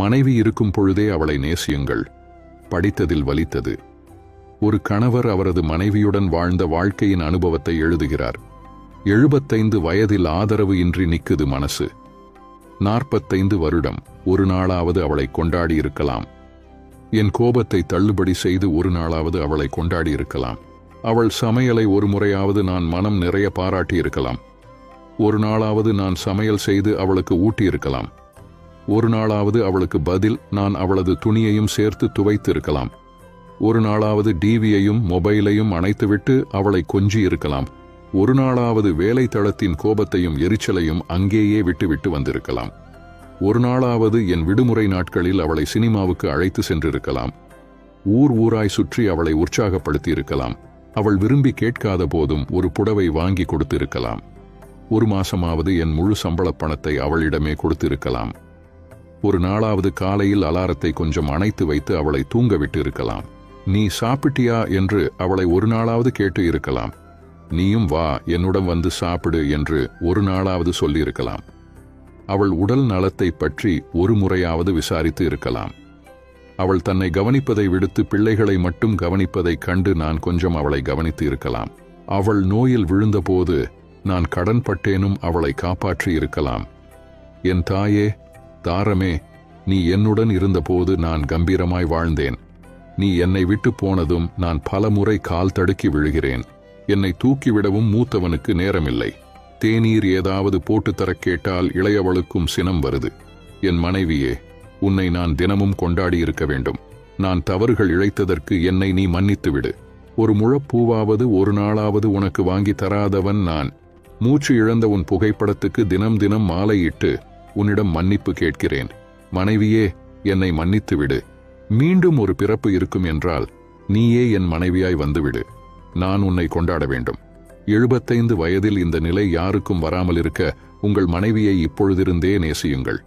மனைவி இருக்கும் பொழுதே அவளை நேசியுங்கள். படித்ததில் வலித்தது. ஒரு கணவர் அவரது மனைவியுடன் வாழ்ந்த வாழ்க்கையின் அனுபவத்தை எழுதுகிறார். எழுபத்தைந்து வயதில் ஆதரவு இன்றி நிற்குது மனசு. நாற்பத்தைந்து வருடம் ஒரு நாளாவது அவளை கொண்டாடி இருக்கலாம். என் கோபத்தை தள்ளுபடி செய்து ஒரு நாளாவது அவளை கொண்டாடி இருக்கலாம். அவள் சமையலை ஒரு முறையாவது நான் மனம் நிறைய பாராட்டி இருக்கலாம். ஒரு நாளாவது நான் சமையல் செய்து அவளுக்கு ஊட்டி இருக்கலாம் ஒரு நாளாவது அவளுக்கு பதில் நான் அவளது துணியையும் சேர்த்து துவைத்து இருக்கலாம் ஒரு நாளாவது டிவியையும் மொபைலையும் அணைத்துவிட்டு அவளை கொஞ்சி இருக்கலாம் ஒரு நாளாவது வேலை தளத்தின் கோபத்தையும் எரிச்சலையும் அங்கேயே விட்டுவிட்டு வந்திருக்கலாம். ஒரு நாளாவது என் விடுமுறை நாட்களில் அவளை சினிமாவுக்கு அழைத்து சென்றிருக்கலாம். ஊர் ஊராய் சுற்றி அவளை உற்சாகப்படுத்தி இருக்கலாம் அவள் விரும்பி கேட்காத போதும் ஒரு புடவை வாங்கி கொடுத்திருக்கலாம். ஒரு மாசமாவது என் முழு சம்பளப் பணத்தை அவளிடமே கொடுத்திருக்கலாம். ஒரு நாளாவது காலையில் அலாரத்தை கொஞ்சம் அணைத்து வைத்து அவளை தூங்க விட்டு இருக்கலாம் நீ சாப்பிட்டியா? என்று அவளை ஒரு நாளாவது கேட்டு இருக்கலாம். நீயும் வா என்னுடன் வந்து சாப்பிடு என்று ஒரு நாளாவது சொல்லியிருக்கலாம். அவள் உடல் நலத்தை பற்றி ஒரு முறையாவது விசாரித்து இருக்கலாம். அவள் தன்னை கவனிப்பதை விடுத்து பிள்ளைகளை மட்டும் கவனிப்பதைக் கண்டு நான் கொஞ்சம் அவளை கவனித்து இருக்கலாம். அவள் நோயில் விழுந்தபோது நான் கடன்பட்டேனும் அவளை காப்பாற்றி இருக்கலாம். என் தாயே தாரமே நீ என்னுடன் இருந்தபோது நான் கம்பீரமாய் வாழ்ந்தேன். நீ என்னை விட்டு போனதும் நான் பலமுறை கால் தடுக்கி விழுகிறேன். என்னை தூக்கிவிடவும் மூத்தவனுக்கு நேரமில்லை. தேநீர் ஏதாவது போட்டு தரக் கேட்டால் இளையவளுக்கும் சினம் வருது. என் மனைவியே உன்னை நான் தினமும் கொண்டாடி இருக்க வேண்டும். நான் தவறுகள் இழைத்ததற்கு என்னை நீ மன்னித்து விடு ஒரு முழப்பூவாவது ஒரு நாளாவது உனக்கு வாங்கி தராதவன் நான். மூச்சு இழந்த உன் புகைப்படத்துக்கு தினம் தினம் மாலையிட்டு உன்னிடம் மன்னிப்பு கேட்கிறேன். மனைவியே என்னை மன்னித்து விடு மீண்டும் ஒரு பிறப்பு இருக்கும் என்றால் நீயே என் மனைவியாய் வந்துவிடு. நான் உன்னை கொண்டாட வேண்டும். எழுபத்தைந்து வயதில் இந்த நிலை யாருக்கும் வராமல் இருக்க உங்கள் மனைவியை இப்பொழுதிருந்தே நேசியுங்கள்.